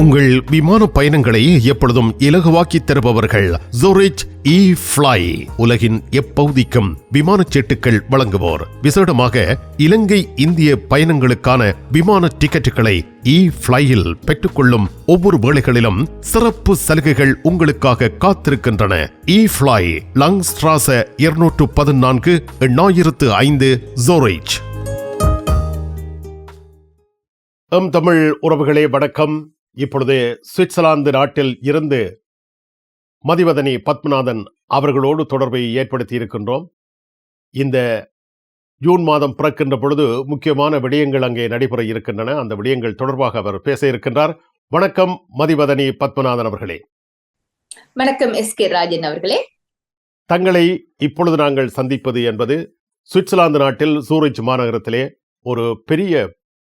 உங்கள் விமான பயணங்களை எப்பொழுதும் இலகுவாக்கி தருபவர்கள் ஜோரிச் இ ஃப்ளை உலகின் எப்பகுதிக்கும் விமான சீட்டுகள் வழங்குவோர். விசேடமாக இலங்கை இந்திய பயணங்களுக்கான விமான டிக்கெட்டுகளை e இ ஃப்ளையில் பெற்றுக்கொள்ளும் ஒவ்வொரு வேளைகளிலும் சிறப்பு சலுகைகள் உங்களுக்காக காத்திருக்கின்றன. இ ஃப்ளை லங் ஸ்ட்ராச இருநூற்று பதினான்கு எண்ணாயிரத்து ஐந்து ஜோரிச் எம் தமிழ் உறவுகளே வணக்கம். இப்பொழுது சுவிட்சர்லாந்து நாட்டில் இருந்து மதிவதனி பத்மநாதன் அவர்களோடு தொடர்பை ஏற்படுத்தி இருக்கின்றோம் இந்த ஜூன் மாதம் பிறக்கின்ற பொழுது முக்கியமான விடயங்கள் அங்கே நடைபெற இருக்கின்றன. அந்த விடயங்கள் தொடர்பாக அவர் பேச இருக்கின்றார். வணக்கம் மதிவதனி பத்மநாதன் அவர்களே. வணக்கம் எஸ் கே ராஜன் அவர்களே. தங்களை இப்பொழுது நாங்கள் சந்திப்பது என்பது சுவிட்சர்லாந்து நாட்டில் சூரிச் மாநகரத்திலே ஒரு பெரிய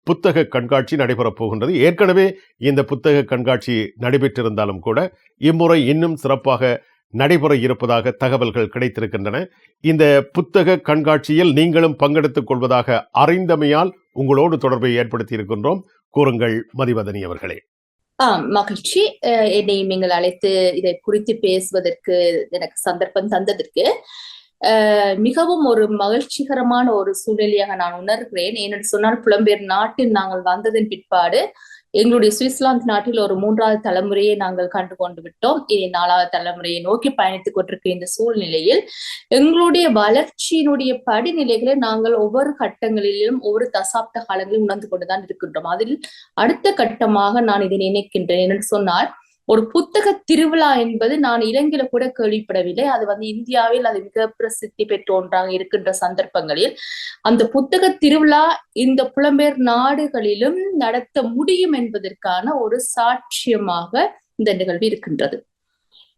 புத்தக கண்காட்சி நடைபெறப் போகின்றது. ஏற்கனவே இந்த புத்தக கண்காட்சி நடைபெற்றிருந்தாலும் கூட இம்முறை இன்னும் சிறப்பாக நடைபெற இருப்பதாக தகவல்கள் கிடைத்திருக்கின்றன. இந்த புத்தக கண்காட்சியில் நீங்களும் பங்கெடுத்துக் கொள்வதாக அறிந்தமையால் உங்களோடு தொடர்பை ஏற்படுத்தி இருக்கின்றோம். கூறுங்கள் மதிவதனி அவர்களே. ஆம் மகிழ்ச்சி. என்னை நீங்கள் அழைத்து இதை குறித்து பேசுவதற்கு எனக்கு சந்தர்ப்பம் தந்ததற்கு. மிகவும் ஒரு மகிழ்ச்சிகரமான ஒரு சூழ்நிலையாக நான் உணர்கிறேன். ஏனென்று சொன்னால் புலம்பெயர் நாட்டில் நாங்கள் வந்ததன் பிற்பாடு எங்களுடைய சுவிட்சர்லாந்து நாட்டில் ஒரு மூன்றாவது தலைமுறையை நாங்கள் கண்டு கொண்டு விட்டோம். இனி நாலாவது தலைமுறையை நோக்கி பயணித்துக் கொண்டிருக்கிற இந்த சூழ்நிலையில் எங்களுடைய வளர்ச்சியினுடைய படிநிலைகளை நாங்கள் ஒவ்வொரு கட்டங்களிலும் ஒவ்வொரு தசாப்த காலங்களிலும் உணர்ந்து கொண்டுதான் இருக்கின்றோம். அதில் அடுத்த கட்டமாக நான் இதை நினைக்கின்றேன். என்று சொன்னால் ஒரு புத்தக திருவிழா என்பது நான் இலங்கையில கூட கேள்விப்படவில்லை. அது வந்து இந்தியாவில் அது மிக பிரசித்தி பெற்ற ஒன்றாக இருக்கின்ற சந்தர்ப்பங்களில். அந்த புத்தக திருவிழா இந்த புலம்பெயர் நாடுகளிலும் நடத்த முடியும் என்பதற்கான ஒரு சாட்சியமாக இந்த நிகழ்வு இருக்கின்றது.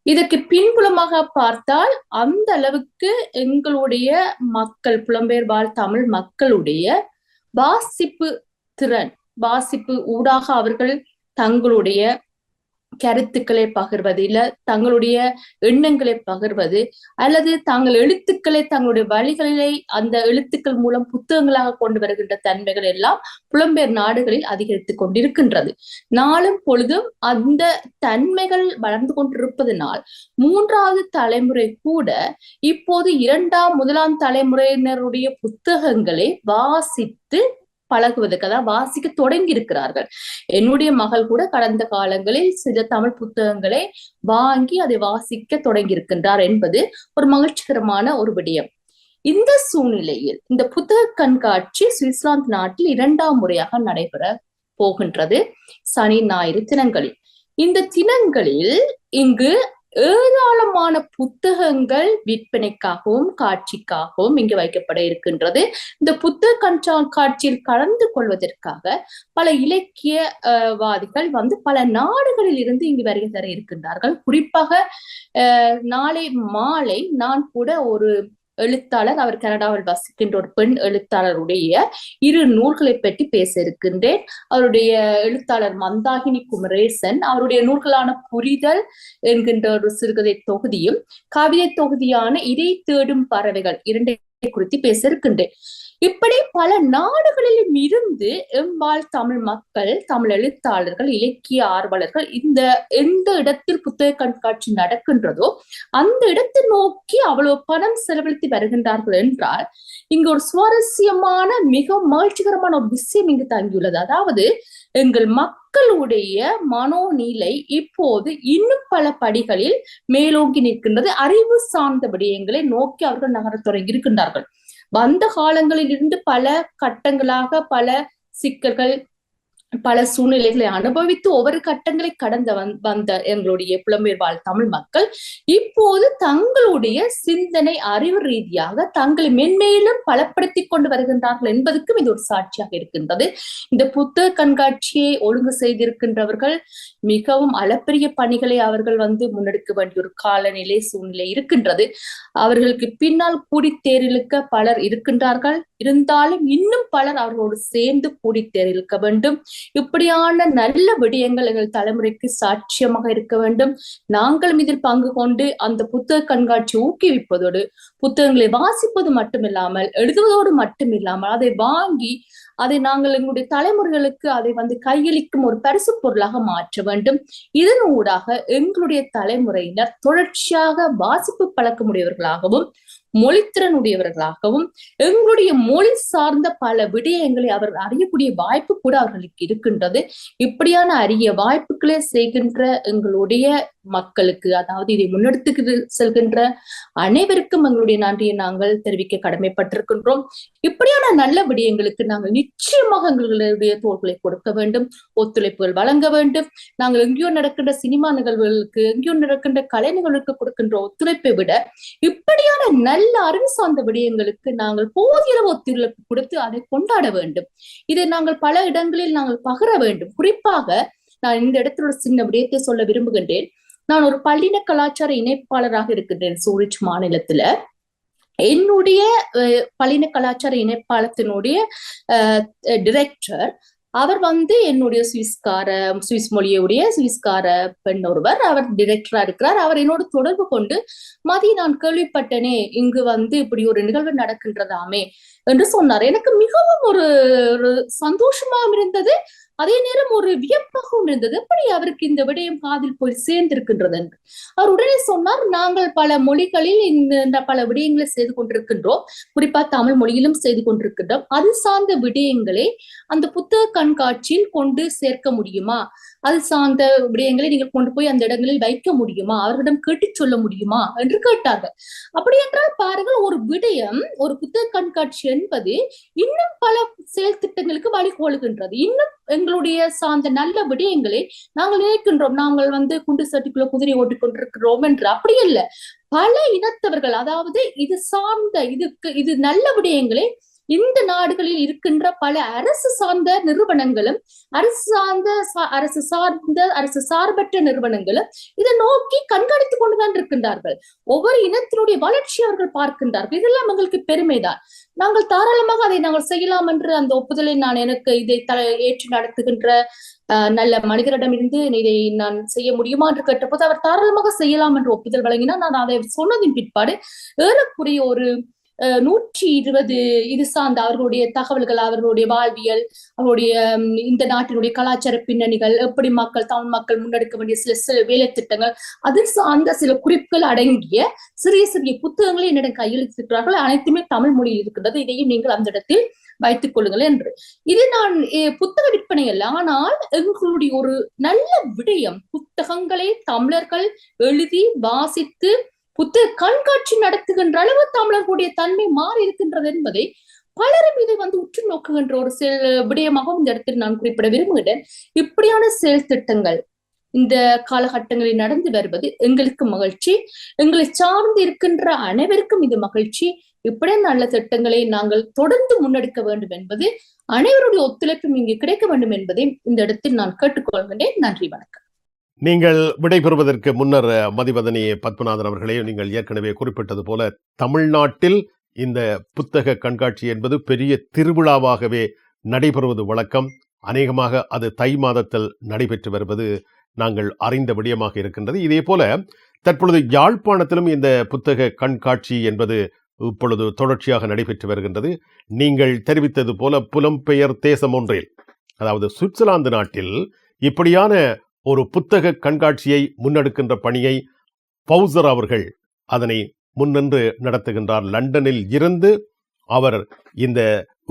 இதற்கு பின்புலமாக பார்த்தால் அந்த அளவுக்கு எங்களுடைய மக்கள் புலம்பெயர் வாழ் தமிழ் மக்களுடைய வாசிப்பு திறன் வாசிப்பு ஊடாக அவர்கள் தங்களுடைய கருத்துக்களை பகிர்வது இல்ல தங்களுடைய எண்ணங்களை பகிர்வது அல்லது தாங்கள் எழுத்துக்களை தங்களுடைய வழிகளிலே அந்த எழுத்துக்கள் மூலம் புத்தகங்களாக கொண்டு வருகின்ற தன்மைகள் எல்லாம் புலம்பெயர் நாடுகளில் அதிகரித்துக் கொண்டிருக்கின்றது. நாளும் பொழுதும் அந்த தன்மைகள் வளர்ந்து கொண்டிருப்பதனால் மூன்றாவது தலைமுறை கூட இப்போது இரண்டாம் முதலாம் தலைமுறையினருடைய புத்தகங்களை வாசித்து பழகுவதற்கு அதாவது வாசிக்க தொடங்கி இருக்கிறார்கள் என்னுடைய மகள் கூட கடந்த காலங்களில் சில தமிழ் புத்தகங்களை வாங்கி அதை வாசிக்க தொடங்கி இருக்கின்றார் என்பது ஒரு மகிழ்ச்சிகரமான ஒரு விடயம். இந்த சூழ்நிலையில் இந்த புத்தக கண்காட்சி சுவிட்சர்லாந்து நாட்டில் இரண்டாம் முறையாக நடைபெற போகின்றது சனி ஞாயிறு தினங்களில். இந்த தினங்களில் இங்கு ஏராளமான புத்தகங்கள் விற்பனைக்காகவும் காட்சிக்காகவும் இங்கு வைக்கப்பட இருக்கின்றது. இந்த புத்தக காட்சியில் கலந்து கொள்வதற்காக பல இலக்கிய வாதிகள் வந்து பல நாடுகளில் இருந்து இங்கு வருகை தர இருக்கின்றார்கள். குறிப்பாக நாளை மாலை நான் கூட ஒரு எழுத்தாளர் அவர் கனடாவில் வசிக்கின்ற ஒரு பெண் எழுத்தாளருடைய இரு நூல்களை பற்றி பேச இருக்கின்றேன். அவருடைய எழுத்தாளர் மந்தாகினி குமரேசன் அவருடைய நூல்களான புரிதல் என்கின்ற ஒரு சிறுகதை தொகுதியும் கவிதை தொகுதியான இதை தேடும் பறவைகள் இரண்டை குறித்து பேச இருக்கின்றேன். இப்படி பல நாடுகளிலும் இருந்து எம்பால் தமிழ் மக்கள் தமிழ் எழுத்தாளர்கள் இலக்கிய ஆர்வலர்கள் இந்த எந்த இடத்தில் புத்தக கண்காட்சி நடக்கின்றதோ அந்த இடத்தை நோக்கி அவ்வளவு பணம் செலவழித்து வருகின்றார்கள் என்றால் இங்கு ஒரு சுவாரஸ்யமான மிக மகிழ்ச்சிகரமான ஒரு விஷயம் இங்கு தங்கியுள்ளது. அதாவது எங்கள் மக்களுடைய மனோநிலை இப்போது இன்னும் பல படிகளில் மேலோங்கி நிற்கின்றது. அறிவு சார்ந்த விடயங்களை நோக்கி அவர்கள் நகரத் தொடங்கி இருக்கின்றார்கள். வந்த காலங்களில் இருந்து பல கட்டங்களாக பல சிக்கல்கள் பல சூழ்நிலைகளை அனுபவித்து ஒவ்வொரு கட்டங்களை கடந்த வந்- வந்த எங்களுடைய புலம்பெயர் வாழ் தமிழ் மக்கள் இப்போது தங்களுடைய சிந்தனை அறிவு ரீதியாக தங்களை மென்மேலும் பலப்படுத்திக் கொண்டு வருகின்றார்கள் என்பதற்கும் இது ஒரு சாட்சியாக இருக்கின்றது. இந்த புத்தக கண்காட்சியை ஒழுங்கு செய்திருக்கின்றவர்கள் மிகவும் அளப்பரிய பணிகளை அவர்கள் வந்து முன்னெடுக்க வேண்டிய ஒரு காலநிலை சூழ்நிலை இருக்கின்றது. அவர்களுக்கு பின்னால் கூடி தேரிழுக்க பலர் இருக்கின்றார்கள். இருந்தாலும் இன்னும் பலர் அவர்களோடு சேர்ந்து கூடி தேரிழுக்க வேண்டும். இப்படியான நல்ல விடயங்கள் எங்கள் தலைமுறைக்கு சாட்சியமாக இருக்க வேண்டும். நாங்களும் இதில் பங்கு கொண்டு அந்த புத்தக கண்காட்சி ஊக்குவிப்பதோடு புத்தகங்களை வாசிப்பது மட்டுமில்லாமல் எழுதுவதோடு மட்டுமில்லாமல் அதை வாங்கி அதை நாங்கள் எங்களுடைய தலைமுறைகளுக்கு அதை வந்து கையளிக்கும் ஒரு பரிசு பொருளாக மாற்ற வேண்டும். இதன் ஊடாக எங்களுடைய தலைமுறையினர் தொடர்ச்சியாக வாசிப்பு பழக்கமுடையவர்களாகவும் மொழித்திறன் உடையவர்களாகவும் எங்களுடைய மொழி சார்ந்த பல விடயங்களை அவர் அறியக்கூடிய வாய்ப்பு கூட அவர்களுக்கு இருக்கின்றது. இப்படியான அரிய வாய்ப்புகளை செய்கின்ற எங்களுடைய மக்களுக்கு அதாவது இதை முன்னெடுத்து செல்கின்ற அனைவருக்கும் எங்களுடைய நன்றியை நாங்கள் தெரிவிக்க கடமைப்பட்டிருக்கின்றோம். இப்படியான நல்ல விடயங்களுக்கு நாங்கள் நிச்சயமாக எங்களுடைய தோள்களை கொடுக்க வேண்டும் ஒத்துழைப்புகள் வழங்க வேண்டும். நாங்கள் எங்கேயோ நடக்கின்ற சினிமா நிகழ்வுகளுக்கு எங்கேயோ நடக்கின்ற கலை நிகழ்வுகளுக்கு கொடுக்கின்ற ஒத்துழைப்பை விட இப்படியான நல்ல அறிவு சார்ந்த விடயங்களுக்கு நாங்கள் போதிய ஒத்துழைப்பு கொடுத்து அதை கொண்டாட வேண்டும். இதை நாங்கள் பல இடங்களில் நாங்கள் பகிர வேண்டும். குறிப்பாக நான் இந்த இடத்துல ஒரு சின்ன விடயத்தை சொல்ல விரும்புகின்றேன். நான் ஒரு பள்ளின கலாச்சார இணைப்பாளராக இருக்கின்றேன் சூரிச் மாநிலத்துல. என்னுடைய பள்ளின கலாச்சார இணைப்பாளத்தினுடைய டிரெக்டர் அவர் வந்து என்னுடைய சுவிஸ்கார சுவிஸ் மொழியுடைய சுவிஸ்கார பெண் ஒருவர். அவர் டிரெக்டரா இருக்கிறார். அவர் என்னோட தொடர்பு கொண்டு மதி நான் கேள்விப்பட்டனே. இங்கு வந்து இப்படி ஒரு நிகழ்வு நடக்கின்றதாமே என்று சொன்னார். எனக்கு மிகவும் ஒரு ஒரு சந்தோஷமாகவும் இருந்தது. அதே நேரம் ஒரு வியப்பாகவும் இருந்தது. எப்படி அவருக்கு இந்த விடயம் காதில் போய் சேர்ந்திருக்கின்றது என்று? அவர் உடனே சொன்னார் நாங்கள் பல மொழிகளில் இந்த பல விடயங்களை செய்து கொண்டிருக்கின்றோம். குறிப்பா தமிழ் மொழியிலும் செய்து கொண்டிருக்கின்றோம். அது சார்ந்த விடயங்களை அந்த புத்தக கண்காட்சியில் கொண்டு சேர்க்க முடியுமா? அது சார்ந்த விடயங்களை நீங்கள் கொண்டு போய் அந்த இடங்களில் வைக்க முடியுமா? அவர்களிடம் கேட்டுச் சொல்ல முடியுமா? என்று கேட்டார்கள். அப்படி என்றால் பாருங்கள் ஒரு விடயம் ஒரு புத்தக கண்காட்சி என்பது இன்னும் பல செயல் திட்டங்களுக்கு வழிகோலுகின்றது. இன்னும் எங்களுடைய சார்ந்த நல்ல விடயங்களை நாங்கள் நினைக்கின்றோம். நாங்கள் வந்து குண்டு சட்டிக்குள்ள குதிரை ஓட்டிக்கொண்டிருக்கிறோம் என்று அப்படி இல்லை பல இனத்தவர்கள் அதாவது இது சார்ந்த இதுக்கு இது நல்ல விடயங்களை இந்த நாடுகளில் இருக்கின்ற பல அரசு சார்ந்த நிறுவனங்களும் அரசு சார்ந்த அரசு சார்ந்த அரசு சார்பற்ற நிறுவனங்களும் இதை நோக்கி கண்காணித்துக் கொண்டுதான் இருக்கின்றார்கள். ஒவ்வொரு இனத்தினுடைய வளர்ச்சி அவர்கள் பார்க்கின்றார்கள். இதெல்லாம் எங்களுக்கு பெருமைதான். நாங்கள் தாராளமாக அதை நாங்கள் செய்யலாம் என்று அந்த ஒப்புதலை நான் எனக்கு இதை த ஏற்று நடத்துகின்ற அஹ், நல்ல மனிதரிடமிருந்து இதை நான் செய்ய முடியுமா என்று கேட்டபோது அவர் தாராளமாக செய்யலாம் என்று ஒப்புதல் வழங்கினார். நான் அதை சொன்னதின் பிற்பாடு ஏறக்குறைய ஒரு நூற்றி இருபது இது சார்ந்த அவர்களுடைய தகவல்கள் அவர்களுடைய வாழ்வியல் அவருடைய இந்த நாட்டினுடைய கலாச்சார பின்னணிகள் எப்படி மக்கள் தமிழ் மக்கள் முன்னெடுக்க வேண்டிய சில சில வேலை திட்டங்கள் அது சார்ந்த சில குறிப்புகள் அடங்கிய சிறிய சிறிய புத்தகங்களை என்னிடம் கையெழுத்திருக்கிறார்கள் அனைத்துமே தமிழ் மொழியில் இருக்கின்றது. இதையும் நீங்கள் அந்த இடத்தில் வைத்துக் கொள்ளுங்கள் என்று. இது நான் புத்தக விற்பனை அல்ல. ஆனால் எங்களுடைய ஒரு நல்ல விடயம் புத்தகங்களை தமிழர்கள் எழுதி வாசித்து புத்தக கண்காட்சி நடத்துகின்ற அளவு தமிழர்களுடைய தன்மை மாறி இருக்கின்றது என்பதை பலரும் இதை வந்து உற்று நோக்குகின்ற ஒரு செயல் விடயமாகவும் இந்த இடத்தில் நான் குறிப்பிட விரும்புகிறேன். இப்படியான செயல் திட்டங்கள் இந்த காலகட்டங்களில் நடந்து வருவது எங்களுக்கு மகிழ்ச்சி. எங்களை சார்ந்து இருக்கின்ற அனைவருக்கும் இது மகிழ்ச்சி. இப்படியே நல்ல திட்டங்களை நாங்கள் தொடர்ந்து முன்னெடுக்க வேண்டும் என்பது அனைவருடைய ஒத்துழைப்பும் இங்கு கிடைக்க வேண்டும் என்பதை இந்த இடத்தில் நான் கேட்டுக்கொள்கின்றேன். நன்றி வணக்கம். நீங்கள் விடைபெறுவதற்கு முன்னர் மதிவதனி பத்மநாதன் அவர்களே நீங்கள் ஏற்கனவே குறிப்பிட்டது போல தமிழ்நாட்டில் இந்த புத்தக கண்காட்சி என்பது பெரிய திருவிழாவாகவே நடைபெறுவது வழக்கம். அநேகமாக அது தை மாதத்தில் நடைபெற்று வருவது நாங்கள் அறிந்த விடயமாக இருக்கின்றது. இதே போல தற்பொழுது யாழ்ப்பாணத்திலும் இந்த புத்தக கண்காட்சி என்பது இப்பொழுது தொடர்ச்சியாக நடைபெற்று வருகின்றது. நீங்கள் தெரிவித்தது போல புலம்பெயர் தேசம் ஒன்றில் அதாவது சுவிட்சர்லாந்து நாட்டில் இப்படியான ஒரு புத்தக கண்காட்சியை முன்னெடுக்கின்ற பணியை பவுசர் அவர்கள் அதனை முன்னின்று நடத்துகின்றார். லண்டனில் இருந்து அவர் இந்த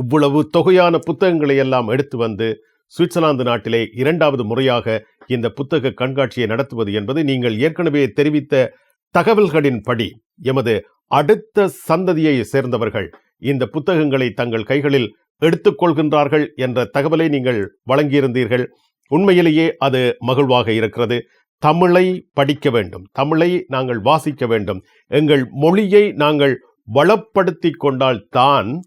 இவ்வளவு தொகையான புத்தகங்களை எல்லாம் எடுத்து வந்து சுவிட்சர்லாந்து நாட்டிலே இரண்டாவது முறையாக இந்த புத்தக கண்காட்சியை நடத்துவது என்பது நீங்கள் ஏற்கனவே தெரிவித்த தகவல்களின்படி எமது அடுத்த சந்ததியை சேர்ந்தவர்கள் இந்த புத்தகங்களை தங்கள் கைகளில் எடுத்துக்கொள்கின்றார்கள் என்ற தகவலை நீங்கள் வழங்கியிருந்தீர்கள். உண்மையிலேயே அது மகிழ்வாக இருக்கிறது. தமிழை படிக்க வேண்டும். தமிழை நாங்கள் வாசிக்க வேண்டும். எங்கள் மொழியை நாங்கள் வளப்படுத்தி கொண்டால் தான்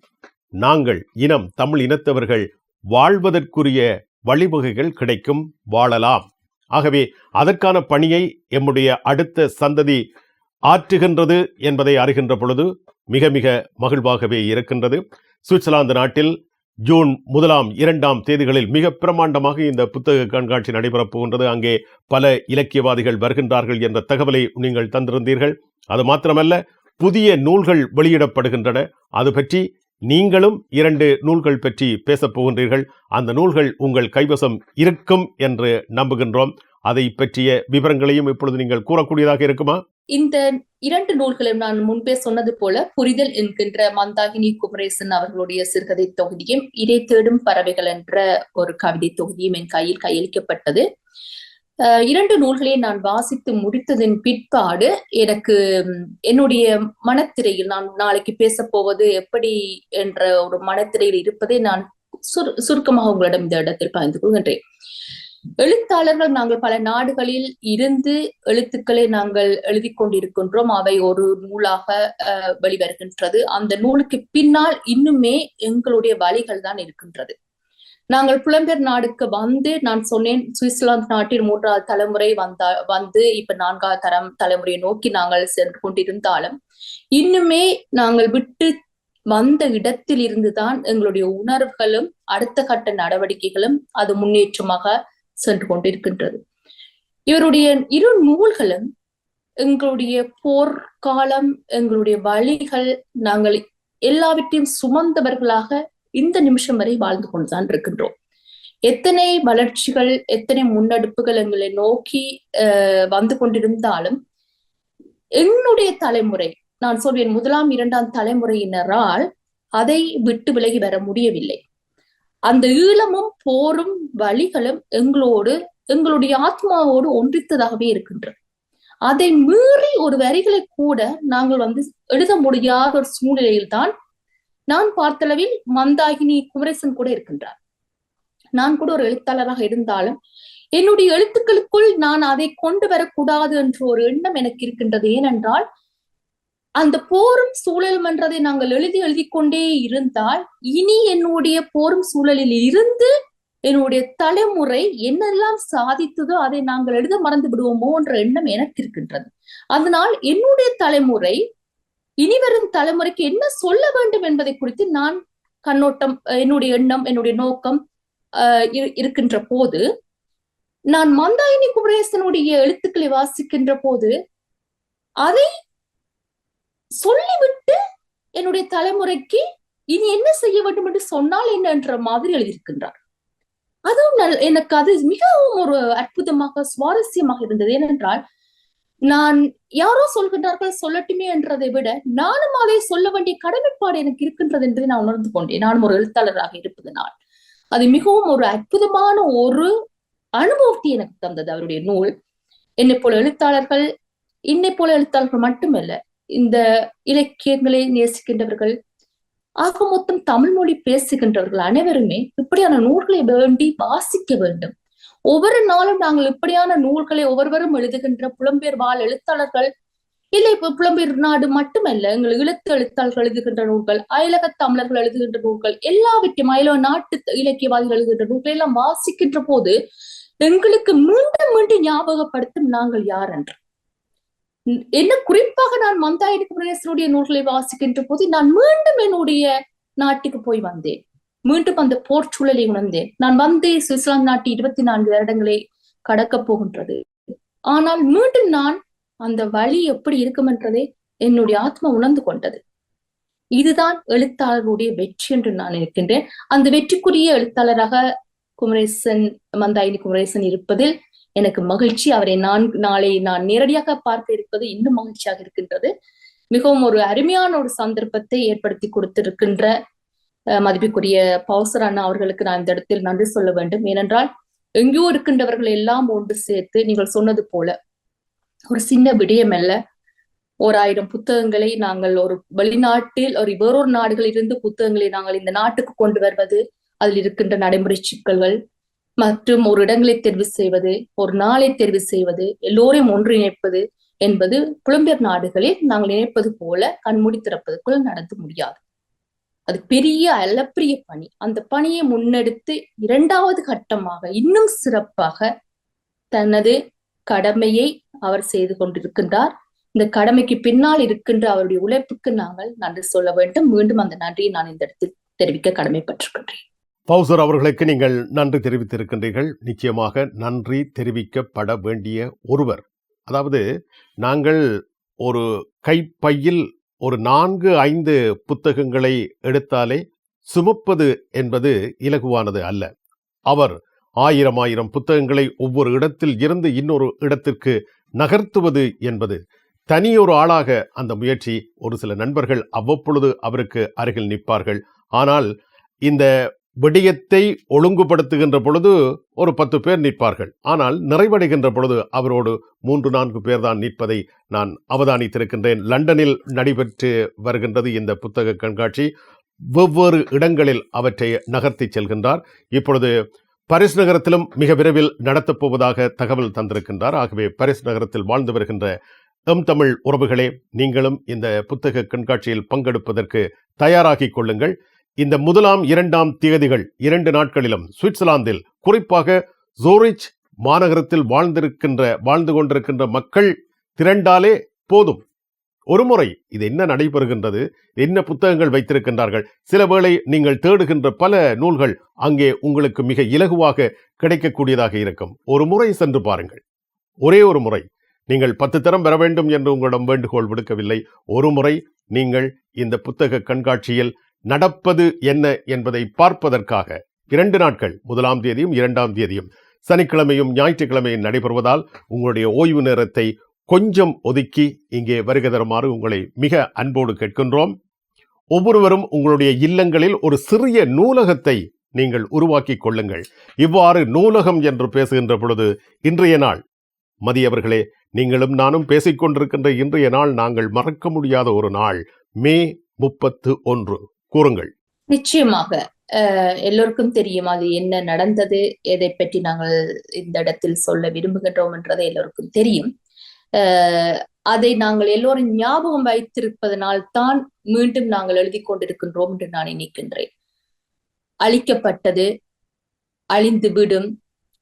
நாங்கள் இனம் தமிழ் இனத்தவர்கள் வாழ்வதற்குரிய வழிவகைகள் கிடைக்கும் வாழலாம். ஆகவே அதற்கான பணியை எம்முடைய அடுத்த சந்ததி ஆற்றுகின்றது என்பதை அறிகின்ற பொழுது மிக மிக மகிழ்வாகவே இருக்கின்றது. சுவிட்சர்லாந்து நாட்டில் ஜூன் முதலாம் இரண்டாம் தேதிகளில் மிக பிரமாண்டமாக இந்த புத்தக கண்காட்சி நடைபெறப் போகின்றது. அங்கே பல இலக்கியவாதிகள் வருகின்றார்கள் என்ற தகவலை நீங்கள் தந்திருந்தீர்கள். அது மாத்திரமல்ல புதிய நூல்கள் வெளியிடப்படுகின்றன. அது பற்றி நீங்களும் இரண்டு நூல்கள் பற்றி பேசப் போகின்றீர்கள். அந்த நூல்கள் உங்கள் கைவசம் இருக்கும் என்று நம்புகின்றோம். அதை பற்றிய விவரங்களையும் இப்பொழுது நீங்கள் கூறக்கூடியதாக இருக்குமா? இந்த இரண்டு நூல்களும் நான் முன்பே சொன்னது போல புரிதல் என்கின்ற மந்தாகினி குமரேசன் அவர்களுடைய சிறுகதை தொகுதியும் இதை தேடும் பறவைகள் என்ற ஒரு கவிதை தொகுதியும் என் கையில் கையளிக்கப்பட்டது. இரண்டு நூல்களையும் நான் வாசித்து முடித்ததின் பிற்பாடு எனக்கு என்னுடைய மனத்திரையில் நான் நாளைக்கு பேசப் போவது எப்படி என்ற ஒரு மனத்திரையில் இருப்பதை நான் சுரு சுருக்கமாக உங்களிடம் இந்த இடத்தில் பகிர்ந்து கொள்கின்றேன். எழுத்தாளர்கள் நாங்கள் பல நாடுகளில் இருந்து எழுத்துக்களை நாங்கள் எழுதி கொண்டிருக்கின்றோம். அவை ஒரு நூலாக அஹ், வெளிவருகின்றது. அந்த நூலுக்கு பின்னால் இன்னுமே எங்களுடைய வழிகள் தான் இருக்கின்றது. நாங்கள் புலம்பெயர் நாடுக்கு வந்து நான் சொன்னேன் சுவிட்சர்லாந்து நாட்டில் மூன்றாவது தலைமுறை வந்தா வந்து இப்ப நான்காவது தரம் தலைமுறையை நோக்கி நாங்கள் சென்று கொண்டிருந்தாலும் இன்னுமே நாங்கள் விட்டு வந்த இடத்தில் இருந்துதான் எங்களுடைய உணர்வுகளும் அடுத்த கட்ட நடவடிக்கைகளும் அது முன்னேற்றமாக சென்று கொண்டிருக்கின்றது. இவருடைய இரு நூல்களும் எங்களுடைய போர்க்காலம் எங்களுடைய வழிகள் நாங்கள் எல்லாவற்றையும் சுமந்தவர்களாக இந்த நிமிஷம் வரை வாழ்ந்து கொண்டுதான் இருக்கின்றோம். எத்தனை வளர்ச்சிகள் எத்தனை முன்னெடுப்புகள் எங்களை நோக்கி அஹ், வந்து கொண்டிருந்தாலும் என்னுடைய தலைமுறை நான் சொல்வேன் முதலாம் இரண்டாம் தலைமுறையினரால் அதை விட்டு விலகி வர முடியவில்லை. அந்த ஈழமும் போரும் வழிகளும் எங்களோடு எங்களுடைய ஆத்மாவோடு ஒன்றித்ததாகவே இருக்கின்றது அதை மீறி ஒரு வரிகளை கூட நாங்கள் வந்து எழுத முடியாத ஒரு சூழ்நிலையில்தான் நான் பார்த்தளவில் மந்தாகினி குமரேசன் கூட இருக்கின்றார். நான் கூட ஒரு எழுத்தாளராக இருந்தாலும் என்னுடைய எழுத்துக்களுக்குள் நான் அதை கொண்டு வரக்கூடாது என்ற ஒரு எண்ணம் எனக்கு இருக்கின்றது. ஏனென்றால் அந்த போரும் சூழலும் என்றதை நாங்கள் எழுதி எழுதி கொண்டே இருந்தால் இனி என்னுடைய போரும் சூழலில் இருந்து என்னுடைய தலைமுறை என்னெல்லாம் சாதித்ததோ அதை நாங்கள் எழுத மறந்து விடுவோமோ என்ற எண்ணம் எனக்கு இருக்கின்றது. அதனால் என்னுடைய தலைமுறை இனி வரும் தலைமுறைக்கு என்ன சொல்ல வேண்டும் என்பதை குறித்து நான் கண்ணோட்டம் என்னுடைய எண்ணம் என்னுடைய நோக்கம் அஹ், இருக்கின்ற போது நான் மந்தாயினி குமரேசனுடைய எழுத்துக்களை வாசிக்கின்ற போது அதை சொல்லிவிட்டு என்னுடைய தலைமுறைக்கு இனி என்ன செய்ய வேண்டும் என்று சொன்னால் என்ன என்ற மாதிரி எழுதியிருக்கின்றார். அதுவும் நல்- எனக்கு அது மிகவும் ஒரு அற்புதமாக சுவாரஸ்யமாக இருந்தது. ஏனென்றால் நான் யாரோ சொல்கின்றார்கள் சொல்லட்டுமே என்றதை விட நானும் அதை சொல்ல வேண்டிய கடமைப்பாடு எனக்கு இருக்கின்றது என்பதை நான் உணர்ந்து கொண்டேன். நானும் ஒரு எழுத்தாளராக இருப்பதனால். அது மிகவும் ஒரு அற்புதமான ஒரு அனுபவத்தை எனக்கு தந்தது. அவருடைய நூல் என்னை போல எழுத்தாளர்கள் என்னை போல எழுத்தாளர்கள் மட்டுமல்ல இந்த இலக்கியங்களை நேசிக்கின்றவர்கள் ஆக மொத்தம் தமிழ் மொழி பேசுகின்றவர்கள் அனைவருமே இப்படியான நூல்களை வேண்டி வாசிக்க வேண்டும். ஒவ்வொரு நாளும் நாங்கள் இப்படியான நூல்களை ஒவ்வொருவரும் எழுதுகின்ற புலம்பெயர் வாழ் எழுத்தாளர்கள் இல்லை இப்ப புலம்பெயர் நாடு மட்டுமல்ல எங்கள் இழுத்து எழுத்தாளர்கள் எழுதுகின்ற நூல்கள் அயலக தமிழர்கள் எழுதுகின்ற நூல்கள் எல்லாவற்றையும் அயலோ நாட்டு இலக்கியவாதிகள் எழுதுகின்ற நூல்களை எல்லாம் வாசிக்கின்ற போது எங்களுக்கு மீண்டும் மீண்டும் ஞாபகப்படுத்தும் நாங்கள் யார் என்று. என்ன குறிப்பாக நான் மந்தாயினி குமரேசனுடைய நூல்களை வாசிக்கின்ற போது நான் மீண்டும் என்னுடைய நாட்டுக்கு போய் வந்தேன். மீண்டும் அந்த போர் சூழலை உணர்ந்தேன். நான் வந்து சுவிட்சர்லாந்து நாட்டு இருபத்தி நான்கு வருடங்களை கடக்கப் போகின்றது. ஆனால் மீண்டும் நான் அந்த வழி எப்படி இருக்கும் என்றதை என்னுடைய ஆத்மா உணர்ந்து கொண்டது. இதுதான் எழுத்தாளருடைய வெற்றி என்று நான் நினைக்கின்றேன். அந்த வெற்றிக்குரிய எழுத்தாளராக குமரேசன் மந்தாயினி குமரேசன் இருப்பதில் எனக்கு மகிழ்ச்சி. அவரை நான் நாளை நான் நேரடியாக பார்க்க இருப்பது இன்னும் மகிழ்ச்சியாக இருக்கின்றது. மிகவும் ஒரு அருமையான ஒரு சந்தர்ப்பத்தை ஏற்படுத்தி கொடுத்திருக்கின்ற மதிப்புக்குரிய பவுசர் அண்ணா அவர்களுக்கு நான் இந்த இடத்தில் நன்றி சொல்ல வேண்டும். ஏனென்றால் எங்கேயோ இருக்கின்றவர்கள் எல்லாம் ஒன்று சேர்த்து நீங்கள் சொன்னது போல ஒரு சின்ன விடயம் அல்ல. ஓர் ஆயிரம் புத்தகங்களை நாங்கள் ஒரு வெளிநாட்டில் ஒரு வேறொரு நாடுகளில் இருந்து புத்தகங்களை நாங்கள் இந்த நாட்டுக்கு கொண்டு வருவது அதில் இருக்கின்ற நடைமுறை சிக்கல்கள் மற்றும் ஒரு இடங்களை தெரிவு செய்வது ஒரு நாளை தெரிவு செய்வது எல்லோரையும் ஒன்றிணைப்பது என்பது புலம்பெயர் நாடுகளில் நாங்கள் நினைப்பது போல கண்மூடி திறப்பதற்குள் நடந்து முடியாது. அது பெரிய அளப்பரிய பணி. அந்த பணியை முன்னெடுத்து இரண்டாவது கட்டமாக இன்னும் சிறப்பாக தனது கடமையை அவர் செய்து கொண்டிருக்கின்றார். இந்த கடமைக்கு பின்னால் இருக்கின்ற அவருடைய உழைப்புக்கு நாங்கள் நன்றி சொல்ல வேண்டும். மீண்டும் அந்த நன்றியை நான் இந்த இடத்தில் தெரிவிக்க கடமைப்பட்டிருக்கின்றேன். பவுசர் அவர்களுக்கு நீங்கள் நன்றி தெரிவித்திருக்கின்றீர்கள். நிச்சயமாக நன்றி தெரிவிக்கப்பட வேண்டிய ஒருவர். அதாவது நாங்கள் ஒரு கைப்பையில் ஒரு நான்கு ஐந்து புத்தகங்களை எடுத்தாலே சுமப்பது என்பது இலகுவானது அல்ல. அவர் ஆயிரம் ஆயிரம் புத்தகங்களை ஒவ்வொரு இடத்தில் இருந்து இன்னொரு இடத்திற்கு நகர்த்துவது என்பது தனியொரு ஆளாக அந்த முயற்சி ஒரு சில நண்பர்கள் அவ்வப்பொழுது அவருக்கு அருகில் நிற்பார்கள். ஆனால் இந்த விடயத்தை ஒழுங்குபடுத்துகின்ற பொழுது ஒரு பத்து பேர் நிற்பார்கள். ஆனால் நிறைவடைகின்ற பொழுது அவரோடு மூன்று நான்கு பேர் தான் நிற்பதை நான் அவதானித்திருக்கின்றேன். லண்டனில் நடைபெற்று வருகின்றது இந்த புத்தக கண்காட்சி. வெவ்வேறு இடங்களில் அவற்றை நகர்த்தி செல்கின்றார். இப்பொழுது பரிஸ் நகரத்திலும் மிக விரைவில் நடத்தப் போவதாக தகவல் தந்திருக்கின்றார். ஆகவே பரிஸ் நகரத்தில் வாழ்ந்து வருகின்ற எம் தமிழ் உறவுகளே நீங்களும் இந்த புத்தக கண்காட்சியில் பங்கெடுப்பதற்கு தயாராகிக் கொள்ளுங்கள். இந்த முதலாம் இரண்டாம் தேதிகள் இரண்டு நாட்களிலும் சுவிட்சர்லாந்தில் குறிப்பாக ஜோரிச் மாநகரத்தில் வாழ்ந்திருக்கின்ற வாழ்ந்து கொண்டிருக்கின்ற மக்கள் திரண்டாலே போதும். ஒருமுறை இது என்ன நடைபெறுகின்றது? என்ன புத்தகங்கள் வைத்திருக்கின்றார்கள்? சில வேளை நீங்கள் தேடுகின்ற பல நூல்கள் அங்கே உங்களுக்கு மிக இலகுவாக கிடைக்கக்கூடியதாக இருக்கும். ஒரு முறை சென்று பாருங்கள். ஒரே ஒரு முறை. நீங்கள் பத்து தரம் பெற வேண்டும் என்று உங்களிடம் வேண்டுகோள் விடுக்கவில்லை. ஒரு முறை நீங்கள் இந்த புத்தக கண்காட்சியில் நடப்பது என்ன என்பதை பார்ப்பதற்காக இரண்டு நாட்கள் முதலாம் தேதியும் இரண்டாம் தேதியும். சனிக்கிழமையும் ஞாயிற்றுக்கிழமையும் நடைபெறுவதால் உங்களுடைய ஓய்வு நேரத்தை கொஞ்சம் ஒதுக்கி இங்கே வருகை தருமாறு உங்களை மிக அன்போடு கேட்கின்றோம். ஒவ்வொருவரும் உங்களுடைய இல்லங்களில் ஒரு சிறிய நூலகத்தை நீங்கள் உருவாக்கி கொள்ளுங்கள். இவ்வாறு நூலகம் என்று பேசுகின்ற பொழுது இன்றைய நாள். மதியவர்களே நீங்களும் நானும் பேசிக்கொண்டிருக்கின்ற இன்றைய நாள் நாங்கள் மறக்க முடியாத ஒரு நாள். மே முப்பத்து ஒன்று. கூறுங்கள். நிச்சயமாக. அஹ், எல்லோருக்கும் தெரியும் அது என்ன நடந்தது எதை பற்றி நாங்கள் இந்த இடத்தில் சொல்ல விரும்புகின்றோம் என்றது எல்லோருக்கும் தெரியும். அதை நாங்கள் எல்லோரும் ஞாபகம் வைத்திருப்பதனால் தான் மீண்டும் நாங்கள் எழுதி கொண்டிருக்கின்றோம் என்று நான் நினைக்கின்றேன். அழிக்கப்பட்டது அழிந்து விடும்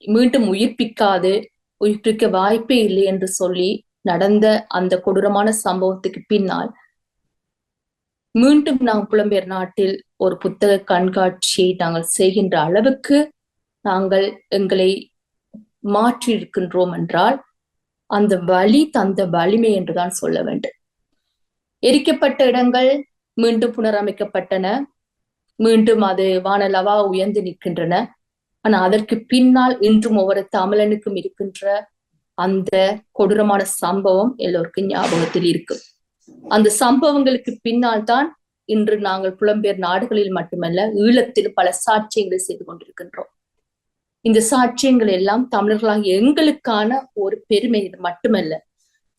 மீண்டும் உயிர்ப்பிக்காது உயிர்ப்பிக்க வாய்ப்பே இல்லை என்று சொல்லி நடந்த அந்த கொடூரமான சம்பவத்துக்கு பின்னால் மீண்டும் நாம் புலம்பெயர் நாட்டில் ஒரு புத்தக கண்காட்சியை நாங்கள் செய்கின்ற அளவுக்கு நாங்கள் எங்களை மாற்றி இருக்கின்றோம் என்றால் அந்த வலி தந்த வலிமை என்றுதான் சொல்ல வேண்டும். எரிக்கப்பட்ட இடங்கள் மீண்டும் புனரமைக்கப்பட்டன. மீண்டும் அது வானலவா உயர்ந்து நிற்கின்றன. ஆனா அதற்கு பின்னால் இன்றும் ஒவ்வொரு தமிழனுக்கும் இருக்கின்ற அந்த கொடூரமான சம்பவம் எல்லோருக்கும் ஞாபகத்தில் இருக்கு. அந்த சம்பவங்களுக்கு பின்னால் தான் இன்று நாங்கள் புலம்பெயர் நாடுகளில் மட்டுமல்ல ஈழத்தில் பல சாட்சியங்களை செய்து கொண்டிருக்கின்றோம். இந்த சாட்சியங்கள் எல்லாம் தமிழர்களாக எங்களுக்கான ஒரு பெருமை இது மட்டுமல்ல.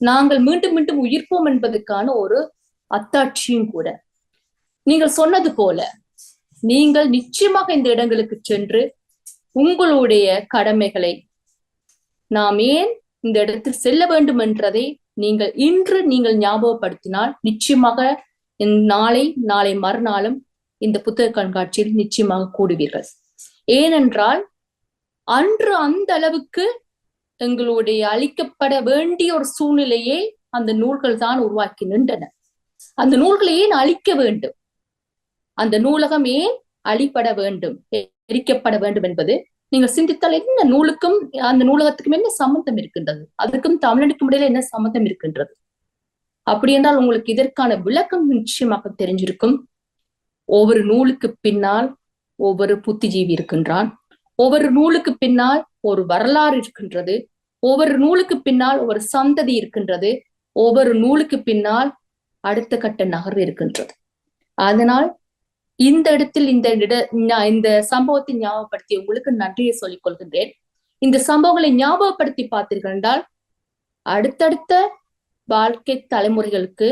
நாங்கள் மீண்டும் மீண்டும் உயிர்ப்போம் என்பதற்கான ஒரு அத்தாட்சியும் கூட. நீங்கள் சொன்னது போல நீங்கள் நிச்சயமாக இந்த இடங்களுக்கு சென்று உங்களுடைய கடமைகளை நாம் ஏன் இந்த இடத்தில் செல்ல வேண்டும் என்றதை நீங்கள் இன்று நீங்கள் ஞாபகப்படுத்தினால் நிச்சயமாக நாளை நாளை மறுநாளும் இந்த புத்தக கண்காட்சியில் நிச்சயமாக கூடுவீர்கள். ஏனென்றால் அன்று அந்த அளவுக்கு எங்களுடைய அழிக்கப்பட வேண்டிய ஒரு சூழ்நிலையை அந்த நூல்கள் தான் உருவாக்கி நின்றன. அந்த நூல்களை ஏன் அழிக்க வேண்டும்? அந்த நூலகம் ஏன் அழிப்பட வேண்டும்? எரிக்கப்பட வேண்டும் என்பது நீங்கள் சிந்தித்தால் என்ன நூலுக்கும் அந்த நூலகத்துக்கும் என்ன சம்பந்தம் இருக்கின்றது? அதுக்கும் தமிழனுக்கும் இடையில என்ன சம்பந்தம் இருக்கின்றது? அப்படி என்றால் உங்களுக்கு இதற்கான விளக்கம் நிச்சயமாக தெரிஞ்சிருக்கும். ஒவ்வொரு நூலுக்கு பின்னால் ஒவ்வொரு புத்திஜீவி இருக்கின்றான். ஒவ்வொரு நூலுக்கு பின்னால் ஒரு வரலாறு இருக்கின்றது. ஒவ்வொரு நூலுக்கு பின்னால் ஒரு சந்ததி இருக்கின்றது. ஒவ்வொரு நூலுக்கு பின்னால் அடுத்த கட்ட நகர்வு இருக்கின்றது. அதனால் இந்த இடத்தில் இந்த இட இந்த சம்பவத்தை ஞாபகப்படுத்தி உங்களுக்கு நன்றியை சொல்லிக் கொள்கின்றேன். இந்த சம்பவங்களை ஞாபகப்படுத்தி பார்த்தீர்கள் என்றால் அடுத்தடுத்த வாழ்க்கை தலைமுறைகளுக்கு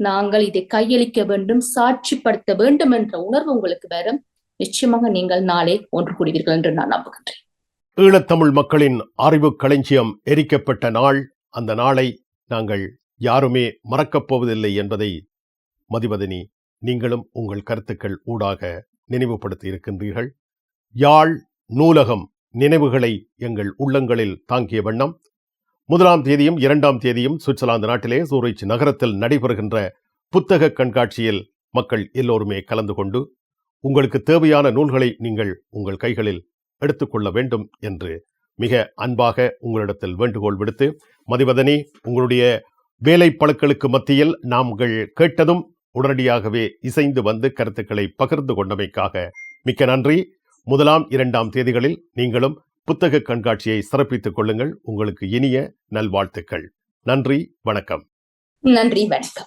நாங்கள் இதை கையளிக்க வேண்டும் சாட்சிப்படுத்த வேண்டும் என்ற உணர்வு உங்களுக்கு வரும். நிச்சயமாக நீங்கள் நாளை ஒன்று கூடுவீர்கள் என்று நான் நம்புகின்றேன். ஈழத்தமிழ் மக்களின் அறிவு களஞ்சியம் எரிக்கப்பட்ட நாள். அந்த நாளை நாங்கள் யாருமே மறக்கப் போவதில்லை என்பதை மதிவதனி நீங்களும் உங்கள் கருத்துக்கள் ஊடாக நினைவுபடுத்தி இருக்கின்றீர்கள் யாழ் நூலகம் நினைவுகளை எங்கள் உள்ளங்களில் தாங்கிய வண்ணம். முதலாம் தேதியும் இரண்டாம் தேதியும் சுவிட்சர்லாந்து நாட்டிலே சூரிச் நகரத்தில் நடைபெறுகின்ற புத்தக கண்காட்சியில் மக்கள் எல்லோருமே கலந்து கொண்டு உங்களுக்கு தேவையான நூல்களை நீங்கள் உங்கள் கைகளில் எடுத்துக்கொள்ள வேண்டும் என்று மிக அன்பாக உங்களிடத்தில் வேண்டுகோள் விடுத்து மதிவதனி உங்களுடைய வேலை பழுக்களுக்கு மத்தியில் நாங்கள் கேட்டதும் உடனடியாகவே இசைந்து வந்து கருத்துக்களை பகிர்ந்து கொண்டமைக்காக மிக்க நன்றி. முதலாம் இரண்டாம் தேதிகளில் நீங்களும் புத்தக கண்காட்சியை சிறப்பித்துக் கொள்ளுங்கள். உங்களுக்கு இனிய நல்வாழ்த்துக்கள். நன்றி வணக்கம். நன்றி வணக்கம்.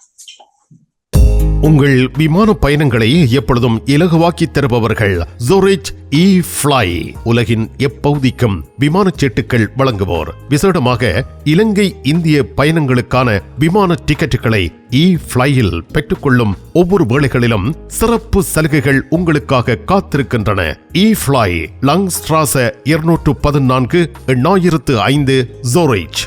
உங்கள் விமான பயணங்களை எப்பொழுதும் இலகுவாக்கி தருபவர்கள் ஜோரிச் இ ஃப்ளை உலகின் எப்பகுதிக்கும் விமானச் சீட்டுகள் வழங்குவோர். விசேடமாக இலங்கை இந்திய பயணங்களுக்கான விமான டிக்கெட்டுகளை இ ஃப்ளையில் பெற்றுக்கொள்ளும் ஒவ்வொரு வேளைகளிலும் சிறப்பு சலுகைகள் உங்களுக்காக காத்திருக்கின்றன. இ ஃப்ளை லங்ஸ்ட்ராச இருநூற்று பதினான்கு எண்ணாயிரத்து ஐந்து ஜோரிச்